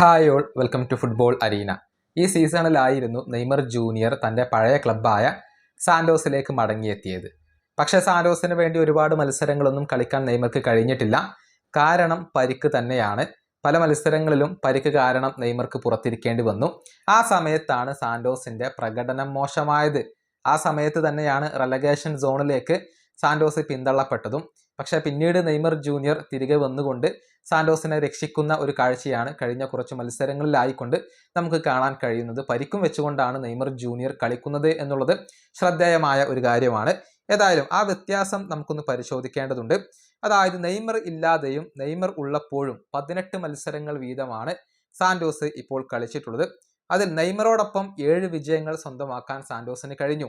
Hi all welcome to football arena ഈ സീസണിലായിരുന്നു Neymar junior തന്റെ പഴയ ക്ലബ്ബായ സാൻഡോസിലേക്ക് മടങ്ങിയെത്തിയത്. പക്ഷേ സാൻഡോസിന് വേണ്ടി ഒരുപാട് മത്സരങ്ങളൊന്നും കളിക്കാൻ നെയ്മർക്ക് കഴിഞ്ഞിട്ടില്ല. കാരണം പരിക്ക് തന്നെയാണ്. പല മത്സരങ്ങളിലും പരിക്ക് കാരണം നെയ്മർക്ക് പുറത്തിരിക്കേണ്ടി വന്നു. ആ സമയത്താണ് സാൻഡോസിന്റെ പ്രകടനം മോശമായത്. ആ സമയത്ത് തന്നെയാണ് റെലഗേഷൻ സോണിലേക്ക് സാൻഡോസ് പിന്തള്ളപ്പെട്ടതും. പക്ഷേ പിന്നീട് നെയ്മർ ജൂനിയർ തിരികെ വന്നുകൊണ്ട് സാന്റോസിനെ രക്ഷിക്കുന്ന ഒരു കാഴ്ചയാണ് കഴിഞ്ഞ കുറച്ച് മത്സരങ്ങളിലായിക്കൊണ്ട് നമുക്ക് കാണാൻ കഴിയുന്നത്. പരിക്കും വെച്ചുകൊണ്ടാണ് നെയ്മർ ജൂനിയർ കളിക്കുന്നത് എന്നുള്ളത് ശ്രദ്ധേയമായ ഒരു കാര്യമാണ്. ഏതായാലും ആ വ്യത്യാസം നമുക്കൊന്ന് പരിശോധിക്കേണ്ടതുണ്ട്. അതായത് നെയ്മർ ഇല്ലാതെയും നെയ്മർ ഉള്ളപ്പോഴും പതിനെട്ട് മത്സരങ്ങൾ വീതമാണ് സാന്റോസ് ഇപ്പോൾ കളിച്ചിട്ടുള്ളത്. അതിൽ നെയ്മറോടൊപ്പം ഏഴ് വിജയങ്ങൾ സ്വന്തമാക്കാൻ സാന്റോസിന് കഴിഞ്ഞു.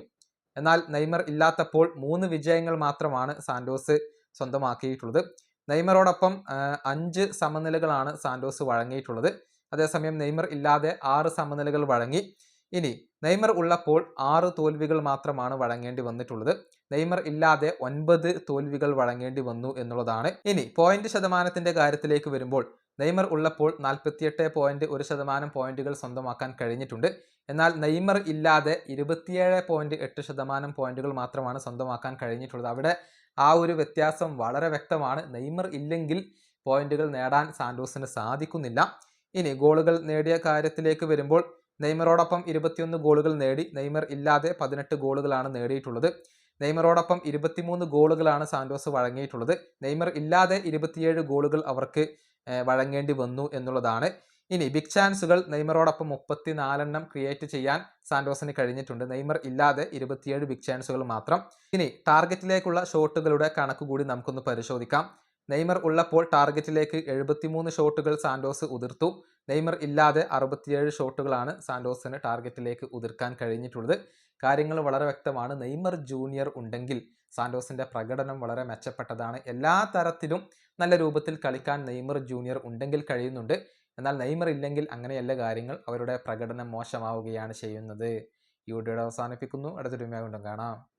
എന്നാൽ നെയ്മർ ഇല്ലാത്തപ്പോൾ മൂന്ന് വിജയങ്ങൾ മാത്രമാണ് സാന്റോസ് സ്വന്തമാക്കിയിട്ടുള്ളത്. നെയ്മറോടൊപ്പം അഞ്ച് സമനിലകളാണ് സാന്റോസ് വഴങ്ങിയിട്ടുള്ളത്. അതേസമയം നെയ്മർ ഇല്ലാതെ ആറ് സമനിലകൾ വഴങ്ങി. ഇനി നെയ്മർ ഉള്ളപ്പോൾ ആറ് തോൽവികൾ മാത്രമാണ് വഴങ്ങേണ്ടി വന്നിട്ടുള്ളത്. നെയ്മർ ഇല്ലാതെ ഒൻപത് തോൽവികൾ വഴങ്ങേണ്ടി വന്നു എന്നുള്ളതാണ്. ഇനി പോയിന്റ് ശതമാനത്തിന്റെ കാര്യത്തിലേക്ക് വരുമ്പോൾ നെയ്മർ ഉള്ളപ്പോൾ നാൽപ്പത്തിയെട്ട് പോയിന്റ് ഒരു ശതമാനം പോയിന്റുകൾ സ്വന്തമാക്കാൻ കഴിഞ്ഞിട്ടുണ്ട്. എന്നാൽ നെയ്മർ ഇല്ലാതെ ഇരുപത്തിയേഴ് പോയിന്റ് എട്ട് ശതമാനം പോയിന്റുകൾ മാത്രമാണ് സ്വന്തമാക്കാൻ കഴിഞ്ഞിട്ടുള്ളത്. അവിടെ ആ ഒരു വ്യത്യാസം വളരെ വ്യക്തമാണ്. നെയ്മർ ഇല്ലെങ്കിൽ പോയിന്റുകൾ നേടാൻ സാന്റോസിന് സാധിക്കുന്നില്ല. ഇനി ഗോളുകൾ നേടിയ കാര്യത്തിലേക്ക് വരുമ്പോൾ നെയ്മറോടൊപ്പം ഇരുപത്തിയൊന്ന് ഗോളുകൾ നേടി നെയ്മർ ഇല്ലാതെ പതിനെട്ട് ഗോളുകളാണ് നേടിയിട്ടുള്ളത്. നെയ്മറോടൊപ്പം ഇരുപത്തിമൂന്ന് ഗോളുകളാണ് സാന്റോസ് വഴങ്ങിയിട്ടുള്ളത്. നെയ്മർ ഇല്ലാതെ ഇരുപത്തിയേഴ് ഗോളുകൾ അവർക്ക് വഴങ്ങേണ്ടി വന്നു എന്നുള്ളതാണ്. ഇനി ബിഗ് ചാൻസുകൾ നെയ്മറോടൊപ്പം മുപ്പത്തിനാലെണ്ണം ക്രിയേറ്റ് ചെയ്യാൻ സാന്റോസിന് കഴിഞ്ഞിട്ടുണ്ട്. നെയ്മർ ഇല്ലാതെ ഇരുപത്തിയേഴ് ബിഗ് ചാൻസുകൾ മാത്രം. ഇനി ടാർഗറ്റിലേക്കുള്ള ഷോട്ടുകളുടെ കണക്ക് കൂടി നമുക്കൊന്ന് പരിശോധിക്കാം. നെയ്മർ ഉള്ളപ്പോൾ ടാർഗറ്റിലേക്ക് എഴുപത്തിമൂന്ന് ഷോട്ടുകൾ സാൻഡോസ് ഉതിർത്തു. നെയ്മർ ഇല്ലാതെ അറുപത്തിയേഴ് ഷോട്ടുകളാണ് സാന്റോസിന് ടാർഗറ്റിലേക്ക് ഉതിർക്കാൻ കഴിഞ്ഞിട്ടുള്ളത്. കാര്യങ്ങൾ വളരെ വ്യക്തമാണ്. നെയ്മർ ജൂനിയർ ഉണ്ടെങ്കിൽ സാന്റോസിന്റെ പ്രകടനം വളരെ മെച്ചപ്പെട്ടതാണ്. എല്ലാ തരത്തിലും നല്ല രൂപത്തിൽ കളിക്കാൻ നെയ്മർ ജൂനിയർ ഉണ്ടെങ്കിൽ കഴിയുന്നുണ്ട്. എന്നാൽ നെയ്മർ ഇല്ലെങ്കിൽ അങ്ങനെയല്ല കാര്യങ്ങൾ. അവരുടെ പ്രകടനം മോശമാവുകയാണ് ചെയ്യുന്നത്. ഈ വീഡിയോയുടെ അവസാനിപ്പിക്കുന്നു. അടുത്തൊരു വീണ്ടും കാണാം.